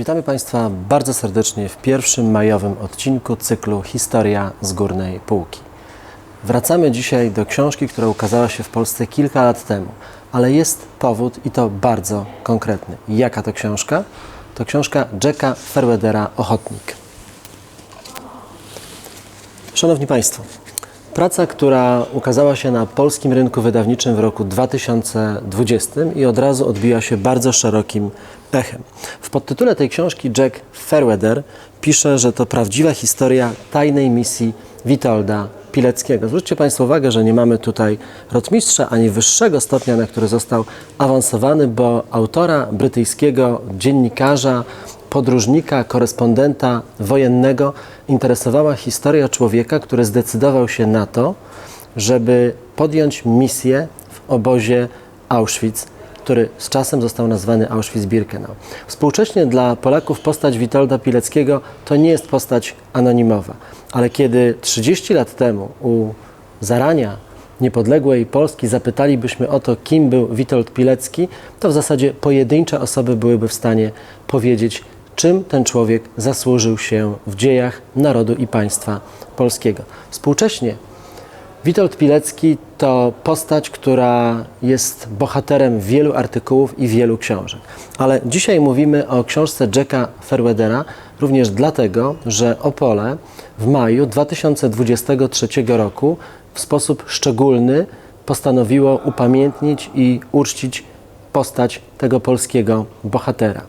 Witamy Państwa bardzo serdecznie w pierwszym majowym odcinku cyklu Historia z górnej półki. Wracamy dzisiaj do książki, która ukazała się w Polsce kilka lat temu, ale jest powód i to bardzo konkretny. Jaka to książka? To książka Jacka Fairweathera Ochotnik. Szanowni Państwo, praca, która ukazała się na polskim rynku wydawniczym w roku 2020 i od razu odbiła się bardzo szerokim echem. W podtytule tej książki Jack Fairweather pisze, że to prawdziwa historia tajnej misji Witolda Pileckiego. Zwróćcie Państwo uwagę, że nie mamy tutaj rotmistrza ani wyższego stopnia, na który został awansowany, bo autora brytyjskiego dziennikarza, podróżnika, korespondenta wojennego interesowała historia człowieka, który zdecydował się na to, żeby podjąć misję w obozie Auschwitz, który z czasem został nazwany Auschwitz-Birkenau. Współcześnie dla Polaków postać Witolda Pileckiego to nie jest postać anonimowa, ale kiedy 30 lat temu u zarania niepodległej Polski zapytalibyśmy o to, kim był Witold Pilecki, to w zasadzie pojedyncze osoby byłyby w stanie powiedzieć, czym ten człowiek zasłużył się w dziejach narodu i państwa polskiego. Współcześnie Witold Pilecki to postać, która jest bohaterem wielu artykułów i wielu książek. Ale dzisiaj mówimy o książce Jacka Fairweathera również dlatego, że Opole w maju 2023 roku w sposób szczególny postanowiło upamiętnić i uczcić postać tego polskiego bohatera.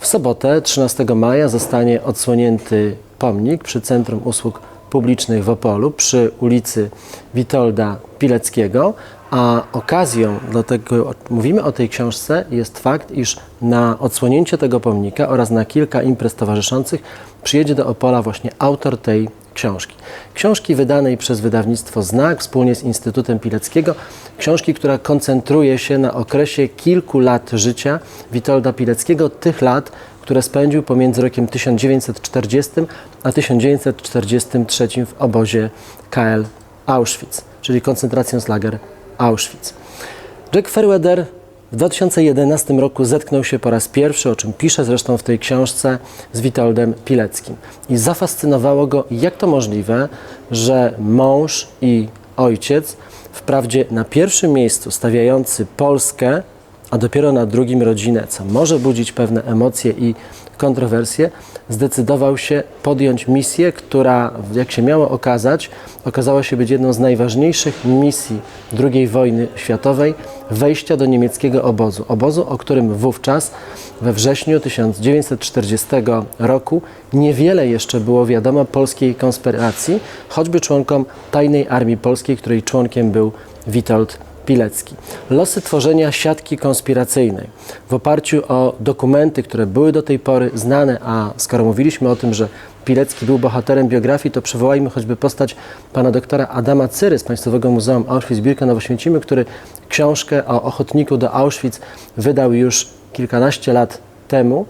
W sobotę 13 maja zostanie odsłonięty pomnik przy Centrum Usług Publicznych w Opolu przy ulicy Witolda Pileckiego, a okazją, dlatego mówimy o tej książce, jest fakt, iż na odsłonięcie tego pomnika oraz na kilka imprez towarzyszących przyjedzie do Opola właśnie autor tej książki. Książki wydanej przez wydawnictwo Znak wspólnie z Instytutem Pileckiego. Książki, która koncentruje się na okresie kilku lat życia Witolda Pileckiego, tych lat, które spędził pomiędzy rokiem 1940 a 1943 w obozie KL Auschwitz, czyli koncentracjonslager Auschwitz. Jack Fairweather w 2011 roku zetknął się po raz pierwszy, o czym pisze zresztą w tej książce, z Witoldem Pileckim. I zafascynowało go, jak to możliwe, że mąż i ojciec, wprawdzie na pierwszym miejscu stawiający Polskę, a dopiero na drugim rodzinę, co może budzić pewne emocje i kontrowersje, zdecydował się podjąć misję, która, jak się miało okazać, okazała się być jedną z najważniejszych misji II wojny światowej wejścia do niemieckiego obozu. Obozu, o którym wówczas, we wrześniu 1940 roku, niewiele jeszcze było wiadomo polskiej konspiracji, choćby członkom tajnej armii polskiej, której członkiem był Witold Pilecki. Losy tworzenia siatki konspiracyjnej w oparciu o dokumenty, które były do tej pory znane, a skoro mówiliśmy o tym, że Pilecki był bohaterem biografii, to przywołajmy choćby postać pana doktora Adama Cyry z Państwowego Muzeum Auschwitz-Birkenau w Oświęcimiu, który książkę o ochotniku do Auschwitz wydał już kilkanaście lat temu,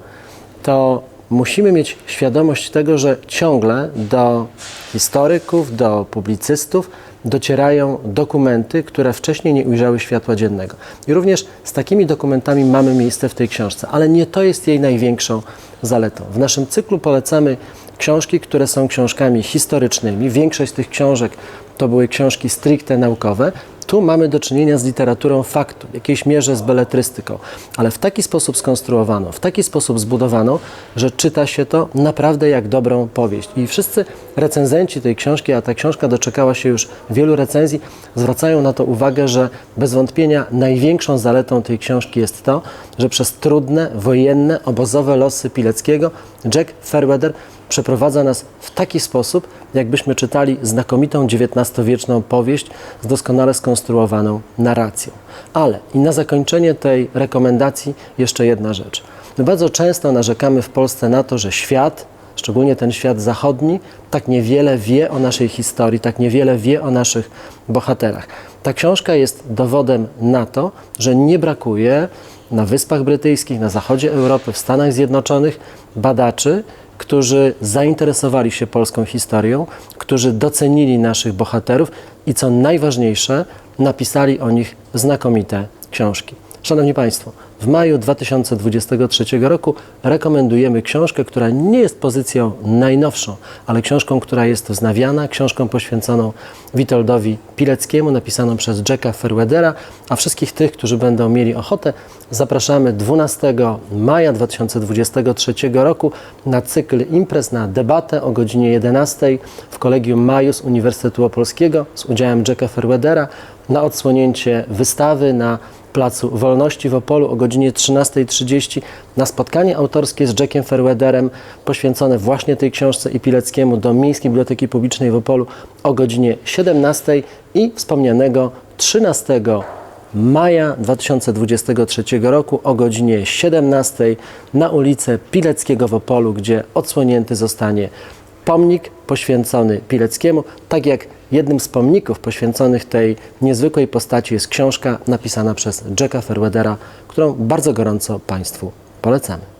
to musimy mieć świadomość tego, że ciągle do historyków, do publicystów docierają dokumenty, które wcześniej nie ujrzały światła dziennego. I również z takimi dokumentami mamy miejsce w tej książce, ale nie to jest jej największą zaletą. W naszym cyklu polecamy książki, które są książkami historycznymi. Większość z tych książek to były książki stricte naukowe. Tu mamy do czynienia z literaturą faktu, w jakiejś mierze z beletrystyką, ale w taki sposób skonstruowaną, w taki sposób zbudowaną, że czyta się to naprawdę jak dobrą powieść. I wszyscy recenzenci tej książki, a ta książka doczekała się już wielu recenzji, zwracają na to uwagę, że bez wątpienia największą zaletą tej książki jest to, że przez trudne, wojenne, obozowe losy Pileckiego Jack Fairweather przeprowadza nas w taki sposób, jakbyśmy czytali znakomitą XIX-wieczną powieść z doskonale skonstruowaną narracją. Ale i na zakończenie tej rekomendacji jeszcze jedna rzecz. My bardzo często narzekamy w Polsce na to, że świat, szczególnie ten świat zachodni, tak niewiele wie o naszej historii, tak niewiele wie o naszych bohaterach. Ta książka jest dowodem na to, że nie brakuje na Wyspach Brytyjskich, na zachodzie Europy, w Stanach Zjednoczonych badaczy, którzy zainteresowali się polską historią, którzy docenili naszych bohaterów i co najważniejsze, napisali o nich znakomite książki. Szanowni Państwo, w maju 2023 roku rekomendujemy książkę, która nie jest pozycją najnowszą, ale książką, która jest wznawiana, książką poświęconą Witoldowi Pileckiemu, napisaną przez Jacka Fairweathera, a wszystkich tych, którzy będą mieli ochotę, zapraszamy 12 maja 2023 roku na cykl imprez, na debatę o godzinie 11 w Kolegium Majus Uniwersytetu Opolskiego z udziałem Jacka Fairweathera na odsłonięcie wystawy na Placu Wolności w Opolu o godzinie 13.30 na spotkanie autorskie z Jackiem Fairweatherem poświęcone właśnie tej książce i Pileckiemu do Miejskiej Biblioteki Publicznej w Opolu o godzinie 17 i wspomnianego 13 maja 2023 roku o godzinie 17 na ulicę Pileckiego w Opolu, gdzie odsłonięty zostanie pomnik poświęcony Pileckiemu, tak jak jednym z pomników poświęconych tej niezwykłej postaci jest książka napisana przez Jacka Fairweathera, którą bardzo gorąco Państwu polecamy.